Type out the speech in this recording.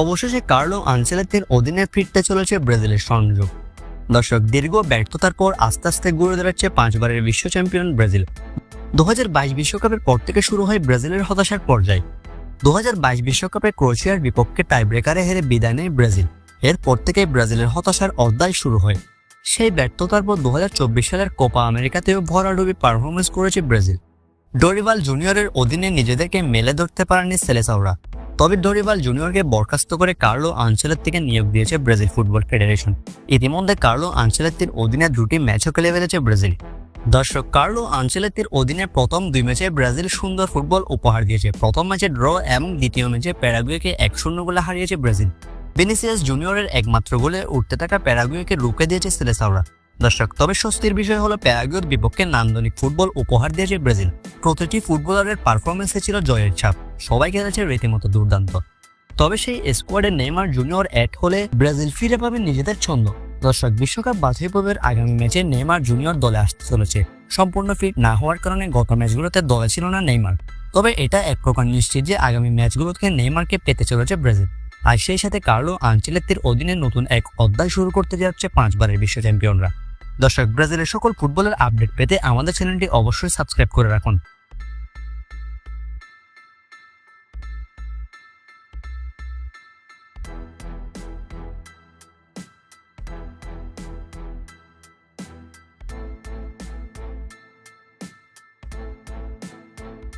অবশেষে কার্লো আনচেলেত্তির অধীনে ফিরতে চলেছে ব্রাজিলের সংযোগ। দর্শক, দীর্ঘ ব্যর্থতার পর আস্তে আস্তে ঘুরে দাঁড়াচ্ছে পাঁচবারের বিশ্ব চ্যাম্পিয়ন ব্রাজিল। দু বিশ্বকাপের পর থেকে শুরু হয় ব্রাজিলের হতাশার পর্যায়। দু বিশ্বকাপে ক্রোয়েশিয়ার বিপক্ষে টাইব্রেকারে হেরে বিদায় নেয় ব্রাজিল। এরপর থেকে ব্রাজিলের হতাশার অধ্যায় শুরু হয়। সেই ব্যর্থতার পর দু হাজার চব্বিশ সালের কোপা আমেরিকাতেও ভরাডুবি পারফরমেন্স করেছে ব্রাজিল। ডরিবাল জুনিয়রের অধীনে নিজেদেরকে মেলে ধরতে পারেনি সেলেসাওরা। তবে ধরিবাল জুনিয়রকে বরখাস্ত করে কার্লো আনচেলের থেকে নিয়োগ দিয়েছে ব্রাজিল ফুটবল ফেডারেশন। ইতিমধ্যে কার্লো আনচেলেত্তির অধীনে দুটি ম্যাচও খেলে ফেলেছে ব্রাজিল। দর্শক, কার্লো আনচেলেত্তির অধীনে প্রথম দুই ম্যাচে ব্রাজিল সুন্দর ফুটবল উপহার দিয়েছে। প্রথম ম্যাচে ড্র এবং দ্বিতীয় ম্যাচে প্যারাগুয়েকে এক শূন্য গোলে হারিয়েছে ব্রাজিল। বেনিসিয়াস জুনিয়রের একমাত্র গোলে উঠতে থাকা প্যারাগুয়েকে রুখে দিয়েছে সেলেসাওরা। দর্শক, তবে স্বস্তির বিষয় হলো প্যারাগুয়ের বিপক্ষে নান্দনিক ফুটবল উপহার দিয়েছে ব্রাজিল। প্রতিটি ফুটবলারের পারফরমেন্সে ছিল জয়ের ছাপ। সবাই খেলেছে রীতিমতো দুর্দান্ত। তবে সেই স্কোয়াডে নেইমার জুনিয়র অ্যাড হলে ব্রাজিল ফিরে পাবে নিজেদের ছন্দ। দর্শক, বিশ্বকাপ বাছাই পর্বের আগামী ম্যাচে নেইমার জুনিয়র দলে আসতে চলেছে। সম্পূর্ণ ফিট না হওয়ার কারণে গত ম্যাচগুলোতে দলে ছিল না নেইমার। তবে এটা এক প্রকার নিশ্চিত যে আগামী ম্যাচগুলোতে নেইমারকে পেতে চলেছে ব্রাজিল। আর সেই সাথে কার্লো আঞ্চেলেত্তির অধীনে নতুন এক অধ্যায় শুরু করতে যাচ্ছে পাঁচবারের বিশ্ব চ্যাম্পিয়নরা। দর্শক, ব্রাজিলের সকল ফুটবলের আপডেট পেতে আমাদের চ্যানেলটি অবশ্যই সাবস্ক্রাইব করে রাখুন।